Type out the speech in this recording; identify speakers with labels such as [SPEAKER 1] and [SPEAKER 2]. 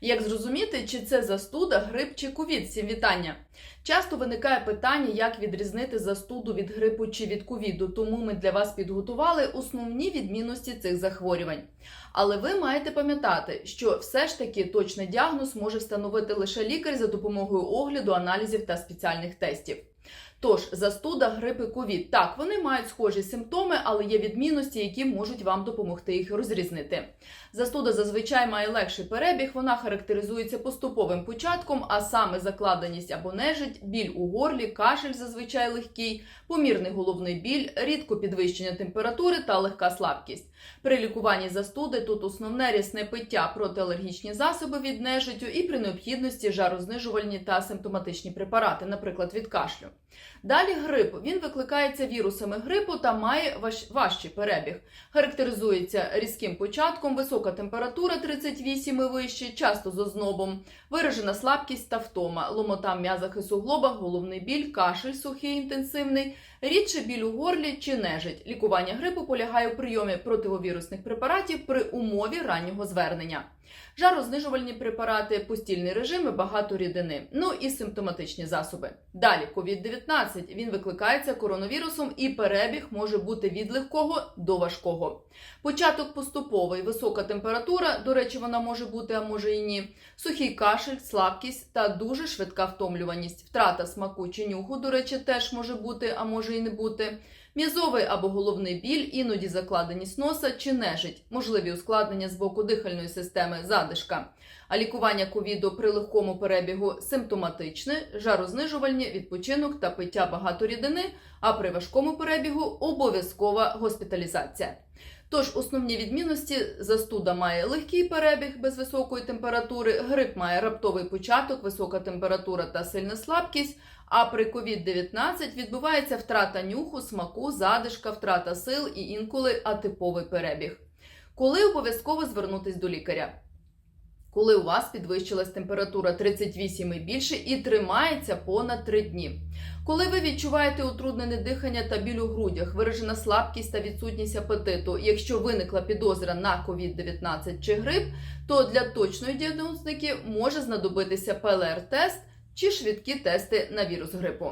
[SPEAKER 1] Як зрозуміти, чи це застуда, грип чи ковід? Всім вітання. Часто виникає питання, як відрізнити застуду від грипу чи від ковіду, тому ми для вас підготували основні відмінності цих захворювань. Але ви маєте пам'ятати, що все ж таки точний діагноз може встановити лише лікар за допомогою огляду, аналізів та спеціальних тестів. Тож, застуда, грип і ковід. Так, вони мають схожі симптоми, але є відмінності, які можуть вам допомогти їх розрізнити. Застуда зазвичай має легший перебіг, вона характеризується поступовим початком, а саме закладеність або нежить, біль у горлі, кашель зазвичай легкий, помірний головний біль, рідко підвищення температури та легка слабкість. При лікуванні застуди тут основне рясне пиття, протиалергічні засоби від нежиттю і при необхідності жарознижувальні та симптоматичні препарати, наприклад, від кашлю. Далі грип. Він викликається вірусами грипу та має важ- важчий перебіг. Характеризується різким початком, висока температура 38 і вище, часто з ознобом, виражена слабкість та втома, ломота в м'язах і суглобах, головний біль, кашель сухий інтенсивний, рідше біль у горлі чи нежить. Лікування грипу полягає у прийомі противовірусних препаратів при умові раннього звернення. Жарознижувальні препарати, постільний режим і багато рідини. Ну і симптоматичні засоби. Далі COVID-19. Він викликається коронавірусом і перебіг може бути від легкого до важкого. Початок поступовий, висока температура, до речі, вона може бути, а може і ні. Сухий кашель, слабкість та дуже швидка втомлюваність. Втрата смаку чи нюху, до речі, теж може бути, а може і не бути. М'язовий або головний біль, іноді закладеність носа чи нежить, можливі ускладнення з боку дихальної системи, задишка. А лікування ковіду при легкому перебігу симптоматичне, жарознижувальні, відпочинок та пиття багато рідини, а при важкому перебігу обов'язкова госпіталізація. Тож основні відмінності застуда має легкий перебіг без високої температури, грип має раптовий початок, висока температура та сильна слабкість. А при COVID-19 відбувається втрата нюху, смаку, задишка, втрата сил і інколи атиповий перебіг. Коли обов'язково звернутись до лікаря? Коли у вас підвищилась температура 38 і більше і тримається понад 3 дні. Коли ви відчуваєте утруднене дихання та біль у грудях, виражена слабкість та відсутність апетиту, якщо виникла підозра на COVID-19 чи грип, то для точної діагностики може знадобитися ПЛР-тест чи швидкі тести на вірус грипу.